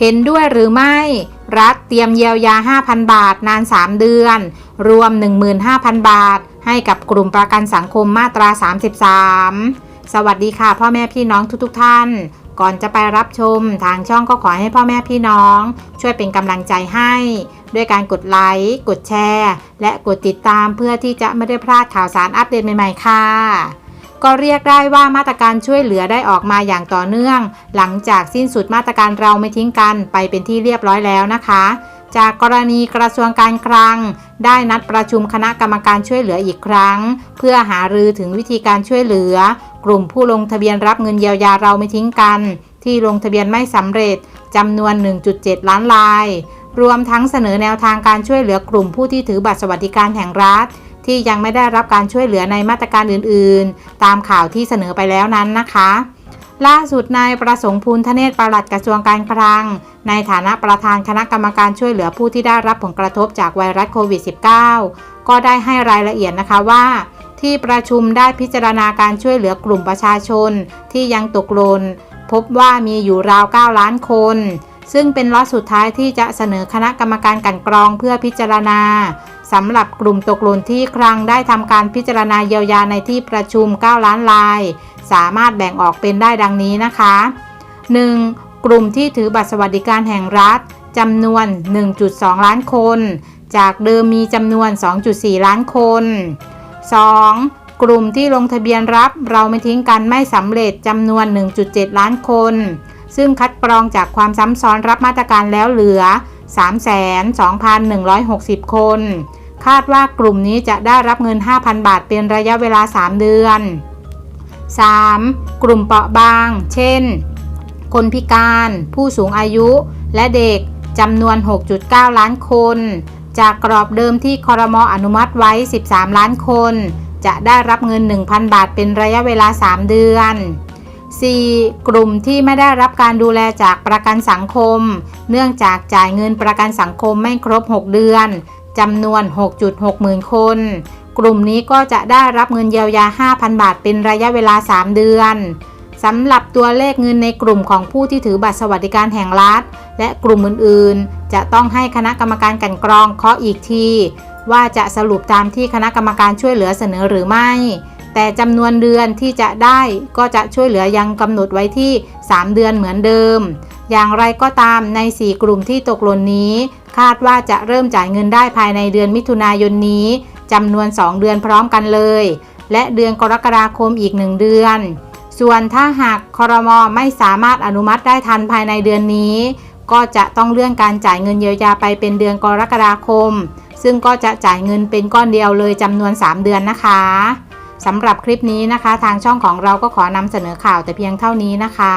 เห็นด้วยหรือไม่ รัฐเตรียมเยียวยา 5,000 บาท นาน 3 เดือน รวม 15,000 บาท ให้กับกลุ่มประกันสังคมมาตรา 33 สวัสดีค่ะ พ่อแม่พี่น้องทุกๆทท่าน ก่อนจะไปรับชมทางช่องก็ขอให้พ่อแม่พี่น้อง ช่วยเป็นกำลังใจให้ ด้วยการกดไลค์ กดแชร์ และกดติดตามเพื่อที่จะไม่ได้พลาดข่าวสารอัปเดตใหม่ๆ ค่ะ ก็เรียกได้ว่ามาตรการช่วยเหลือได้ออกมาอย่างต่อเนื่อง หลังจากสิ้นสุดมาตรการเราไม่ทิ้งกันไปเป็นที่เรียบร้อยแล้วนะคะ จากกรณีกระทรวงการคลัง ได้นัดประชุมคณะกรรมการช่วยเหลืออีกครั้ง เพื่อหารือถึงวิธีการช่วยเหลือ กลุ่มผู้ลงทะเบียนรับเงินเยียวยาเราไม่ทิ้งกัน ที่ลงทะเบียนไม่สำเร็จจำนวน 1.7 ล้านลาย รวมทั้งเสนอแนวทางการช่วยเหลือกลุ่มผู้ที่ถือบัตรสวัสดิการแห่งรัฐ ที่ยังไม่ได้รับการช่วยเหลือในมาตรการอื่นๆ ตามข่าวที่เสนอไปแล้วนั้นนะคะ ล่าสุดนายประสงค์พูลทเนศประหลัดกระทรวงการคลัง ในฐานะประธานคณะกรรมการช่วยเหลือผู้ที่ได้รับผลกระทบจากไวรัสโควิด -19 ก็ได้ให้รายละเอียดนะคะว่าที่ประชุมได้พิจารณาการช่วยเหลือกลุ่มประชาชนที่ยังตกหล่นพบว่ามีอยู่ราว 9 ล้านคน ซึ่งเป็นล็อตสุดท้ายที่จะเสนอคณะกรรมการกันกรองเพื่อพิจารณา สำหรับกลุ่มตกหล่นที่ครั้งได้ทำการพิจารณาเยียวยาในที่ประชุม 9 ล้านลาย สามารถแบ่งออกเป็นได้ดังนี้นะคะ 1. กลุ่มที่ถือบัตรสวัสดิการแห่งรัฐจำนวน 1.2 ล้านคน จากเดิมมีจำนวน 2.4 ล้านคน 2. กลุ่มที่ลงทะเบียนรับเราไม่ทิ้งกันไม่สำเร็จจำนวน 1.7 ล้านคน ซึ่งคัดกรองจากความซ้ำซ้อนรับมาตรการแล้วเหลือ 32,160 คน คาดว่ากลุ่มนี้จะได้รับเงิน 5,000 บาทเป็นระยะเวลา 3 เดือน 3. กลุ่มเปราะบาง เช่น คนพิการ ผู้สูงอายุ และเด็กจำนวน 6.9 ล้านคน จากกรอบเดิมที่คอรมออนุมัติไว้ 13 ล้านคน จะได้รับเงิน 1,000 บาทเป็นระยะเวลา 3 เดือน 4. กลุ่มที่ไม่ได้รับการดูแลจากประกันสังคม เนื่องจากจ่ายเงินประกันสังคมไม่ครบ 6 เดือน จำนวน 6.6 หมื่นคน กลุ่มนี้ก็จะได้รับเงินเยียวยา 5,000 บาท เป็นระยะเวลา 3 เดือนสำหรับตัวเลขเงินในกลุ่มของผู้ที่ถือบัตรสวัสดิการแห่งรัฐ และกลุ่มอื่นๆ จะต้องให้คณะกรรมการกันกรองเคาะอีกที ว่าจะสรุปตามที่คณะกรรมการช่วยเหลือเสนอหรือไม่ แต่จำนวนเดือนที่จะได้ก็จะช่วยเหลือยังกำหนดไว้ที่ 3 เดือนเหมือนเดิม อย่างไรก็ตามใน 4 กลุ่มที่ตกหล่นนี้ คาดว่าจะเริ่มจ่ายเงินได้ภายในเดือนมิถุนายนนี้จำนวน 2 เดือนพร้อมกันเลย และเดือนกรกฎาคมอีก 1 เดือน ส่วนถ้าหากคอรมอไม่สามารถอนุมัติได้ทันภายในเดือนนี้ ก็จะต้องเลื่อนการจ่ายเงินเยียวยาไปเป็นเดือนกรกฎาคม ซึ่งก็จะจ่ายเงินเป็นก้อนเดียวเลยจำนวน 3 เดือนนะคะสำหรับคลิปนี้นะคะ ทางช่องของเราก็ขอนำเสนอข่าวแต่เพียงเท่านี้นะคะ